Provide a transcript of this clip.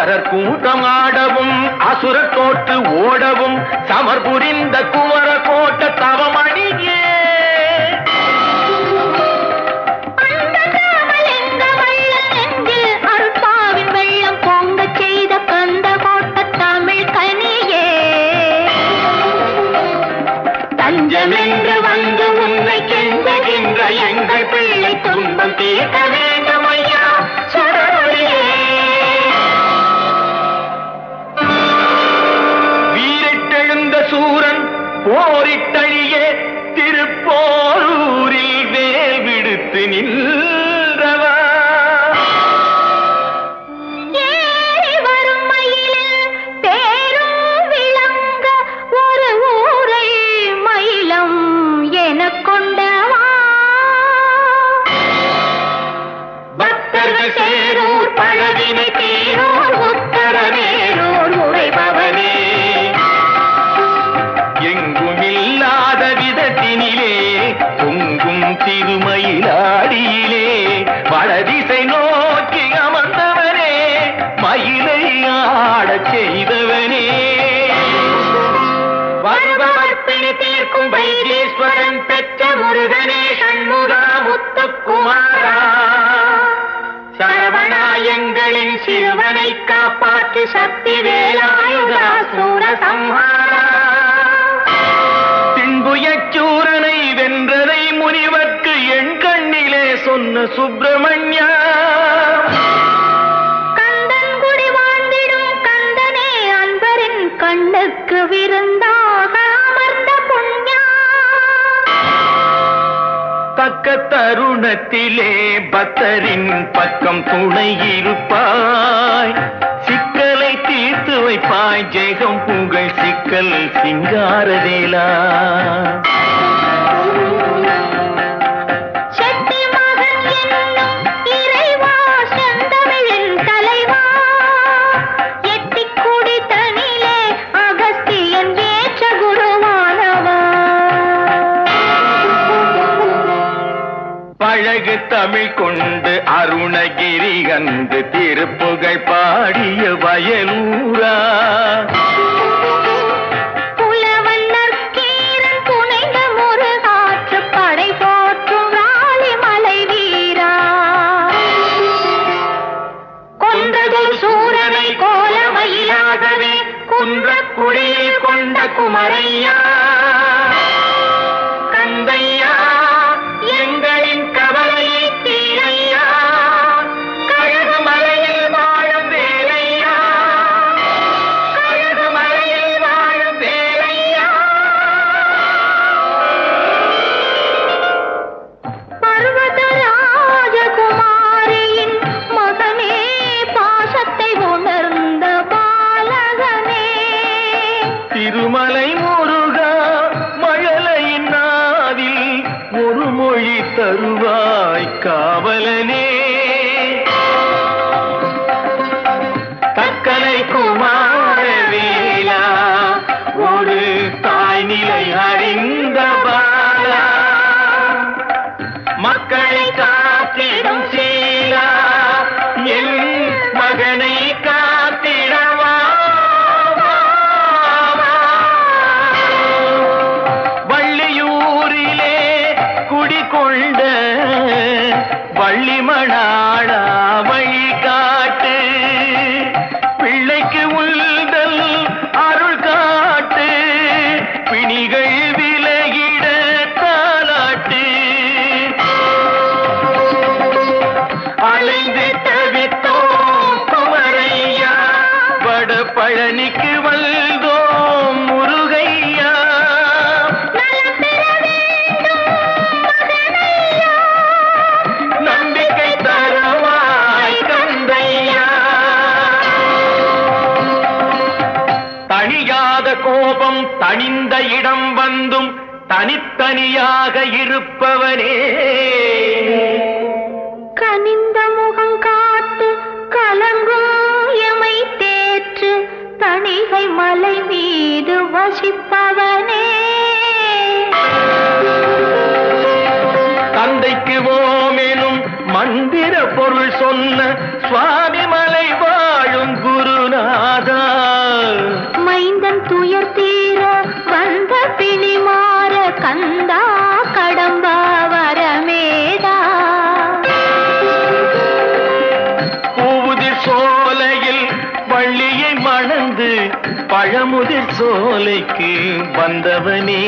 குமரர் கூட்டம் ஆடவும் அசுர கோட்டு ஓடவும் சமர் புரிந்த குமர கோட்ட தவமணியே. ஓரிட்டழியே திருப்போரூரில் வேல் விடுத்து நில் குமாரா சரவணா எங்களின் சிறுவனை காப்பாற்று சக்தி வேலாயுதா சூர சம்ஹாரா தின்புயச்சூரனை வென்றதை முனிவர்க்கு என் கண்ணிலே சொன்ன சுப்பிரமணியா. கந்தன்குடி வாழ்ந்திடும் கந்தனே அன்பரின் கண்ணுக்கு விருந்தாக. பக்க தருணத்திலே பக்தரின் பக்கம் துணை இருப்பாய். சிக்கலை தீர்த்து வைப்பாய். ஜெகம் புகழ் சிக்கல் சிங்காரவேலா அழகு தமிழ் கொண்டு அருணகிரி கந்து திருப்புகழ் பாடிய வயலூரா. தருவாய் காவலனே. கொண்ட வள்ளிமணாளா வழி காட்டு பிள்ளைக்கு உள்தல் அருள் காட்டு. பிணிகள் விலகிட தாலாட்டு. அலைந்து தவித்தோம் குமரையா. வட பழனிக்கு வல்ல கோபம் தணிந்த இடம் வந்தும் தனித்தனியாக இருப்பவனே. கனிந்த முகம் காட்டு கலங்கும் எமை தேற்று தணிகை மலை மீது வசிப்பவனே. தந்தைக்கு ஓமெனும் மந்திர பொருள் சொன்ன சுவாமி பழமுதிர் சோலைக்கு வந்தவனே.